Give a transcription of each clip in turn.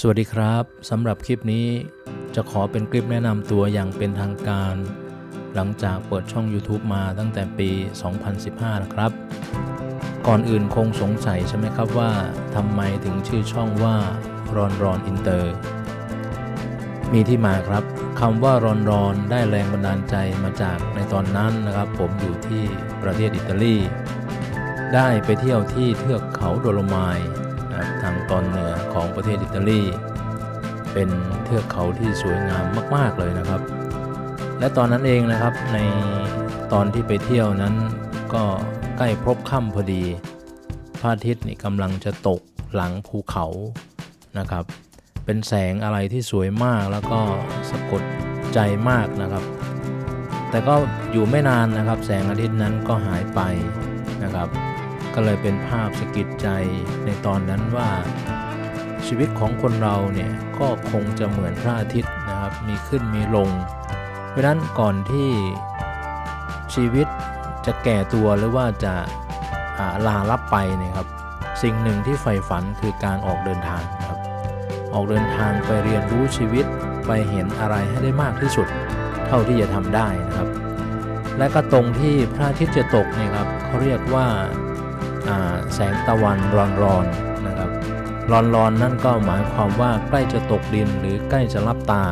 สวัสดีครับสำหรับคลิปนี้จะขอเป็นคลิปแนะนำตัวอย่างเป็นทางการ หลังจากเปิดช่อง YouTube มาตั้งแต่ปี 2015 นะครับ ก่อนอื่นคงสงสัยใช่ไหมครับว่าทำไมถึงชื่อช่องว่ารอนรอนอินเตอร์มีที่มาครับคำว่ารอนรอนได้แรงบันดาลใจมาจากในตอนนั้นนะครับ ผมอยู่ที่ประเทศอิตาลี ได้ไปเที่ยวที่เทือกเขาโดโลไม นะครับทางตอนเหนือของประเทศอิตาลี เป็นเทือกเขาที่สวยงามมาก ๆ เลยนะครับ และตอนนั้นเองนะครับในตอนที่ไปเที่ยวนั้นก็ใกล้พบค่ำพอดีพระอาทิตย์นี่กำลังจะตกหลังภูเขานะครับ เป็นแสงอะไรที่สวยมากแล้วก็สะกดใจมากนะครับ แต่ก็อยู่ไม่นานนะครับ แสงอาทิตย์นั้นก็หายไปนะครับ ก็เลยเป็นภาพสะกิดใจในตอนนั้นว่า ชีวิตของคนเราเนี่ยก็คงจะเหมือนพระอาทิตย์นะครับ มีขึ้นมีลง เพราะนั้นก่อนที่ชีวิตจะแก่ตัวหรือว่าจะาลาลับไปเนี่ยครับ สิ่งหนึ่งที่ใฝ่ฝันคือการออกเดินทางครับ ออกเดินทางไปเรียนรู้ชีวิตไปเห็นอะไรให้ได้มากที่สุด เท่าที่จะทำได้นะครับ และก็ตรงที่พระอาทิตย์จะตกเนี่ยครับเขาเรียกว่า แสงตะวันร้อนๆนะครับ ร้อนๆนั่นก็หมายความว่าใกล้จะตกดินหรือใกล้จะรับตา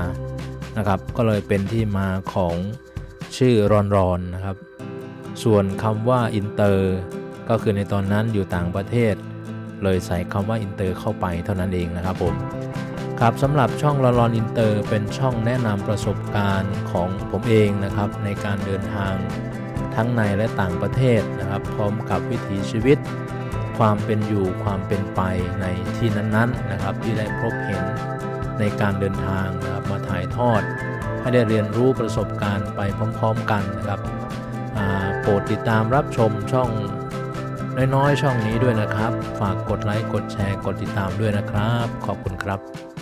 นะครับ ก็เลยเป็นที่มาของชื่อร้อนๆนะครับ ส่วนคำว่าอินเตอร์ก็คือในตอนนั้นอยู่ต่างประเทศ เลยใส่คำว่าอินเตอร์เข้าไปเท่านั้นเองนะครับผมครับสำหรับช่องลอนอินเตอร์เป็นช่องแนะนำประสบการณ์ของผมเองนะครับ ในการเดินทาง ทั้งในและต่างประเทศนะครับ พร้อมกับวิถีชีวิต ความเป็นอยู่ความเป็นไปในที่นั้นๆนะครับ ที่ได้พบเห็นในการเดินทางนะครับมาถ่ายทอด ให้ได้เรียนรู้ประสบการณ์ไปพร้อมๆกันนะครับโปรดติดตามรับชมช่องน้อยๆ ช่องนี้ด้วยนะครับ ฝากกดไลค์กดแชร์กดติดตามด้วยนะครับ ขอบคุณครับ